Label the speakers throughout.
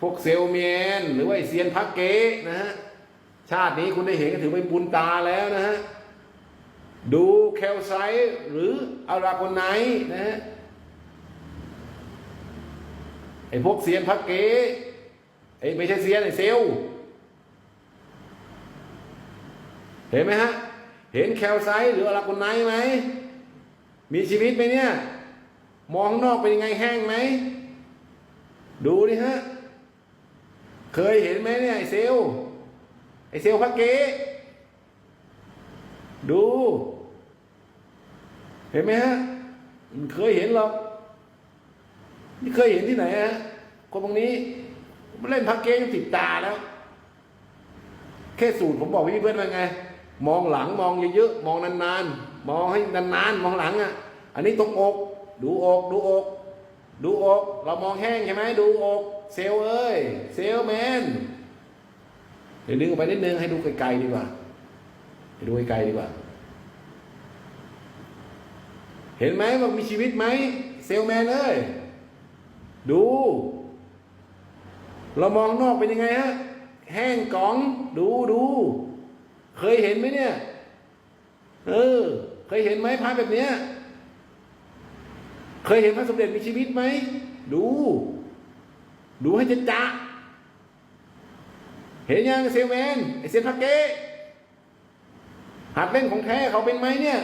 Speaker 1: พวกเซลเมียน หรือว่าเซียนพักเก๊นะฮะ ชาตินี้คุณได้เห็นก็ถือเป็นบุญตาแล้วนะฮะ ดูแคลไซหรืออาราโกไนนะฮะไอพวกเซียนพักเก๊ไอไม่ใช่เซียนไอเซลเห็นไหมฮะ เห็นแคลไซหรืออาราโกไนไหม มีชีวิตไหมเนี่ย มองข้างนอกเป็นยังไงแห้งไหม ดูดิฮะ เคยเห็นไหมเนี่ยไอเซลไอเซลพักเกดู เห็นไหมฮะมันเคยเห็นหรอกนี่เคยเห็นที่ไหนฮะคนพวกนี้มันเล่นพักเกจนติดตาแล้ว แค่สูตรผมบอกพี่เพื่อนว่าไง มองหลังมองเยอะๆมองนานๆ มองให้นานๆ มองหลังอะ อันนี้ตรงอก ดูอกดูอก ดูอก เรามองแห้งใช่ไหมดูอก เซลเอ้ย เซลแมนเดี๋ยวดึงออกไปนิดนึงให้ดูไกลๆดีกว่าให้ดูไกลๆดีกว่า เห็นไหมว่ามีชีวิตไหม เซลแมนเอ้ย ดู เรามองนอกเป็นยังไงฮะ แห้งกล่อง ดูดูเคยเห็นไหมเนี่ย เออ เคยเห็นไหมพระแบบเนี้ย เคยเห็นพระสมเด็จมีชีวิตไหม ดู ดูให้จะจะเห็นยังเซลแมนไอเซนพักเกหัดเล่นของแท้เขาเป็นไหมเนี่ย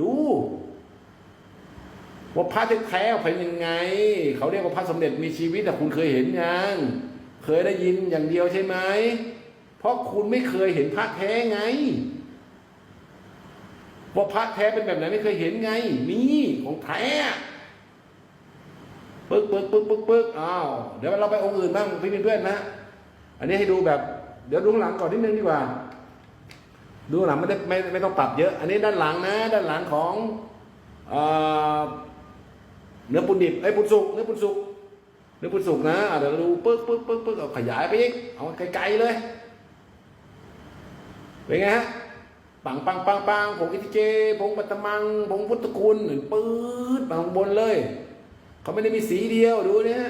Speaker 1: ดูว่าพระแท้ๆเป็นยังไง เขาเรียกว่าพระสมเด็จมีชีวิตแต่คุณเคยเห็นยังเคยได้ยินอย่างเดียวใช่ไหมเพราะคุณไม่เคยเห็นพระแท้ไงว่าพระแท้เป็นแบบไหนไม่เคยเห็นไง นี่ของแท้ ปึ๊กปึ๊กปึ๊กปึ๊กปึ๊กอ้าวเดี๋ยวเราไปองค์อื่นบ้างพี่เพื่อนนะ อันนี้ให้ดูแบบ เดี๋ยวดูหลังก่อนนิดนึงดีกว่า ดูหลังไม่ได้ไม่ไม่ต้องปรับเยอะ อันนี้ด้านหลังนะ ด้านหลังของเนื้อปุนดิบไอ้ปุนสุกเนื้อปุนสุกเนื้อปุนสุกนะเดี๋ยวเราดูปึ๊กปึ๊กปึ๊กปึ๊กเอาขยายไปอีกเอาไกลๆเลยเป็นไงฮะปังปังปังปังผงอิทิเจผงปัตตมังผงพุทธคุณปื๊ดปังบนเลย เขาไม่ได้มีสีเดียวดูเนี่ย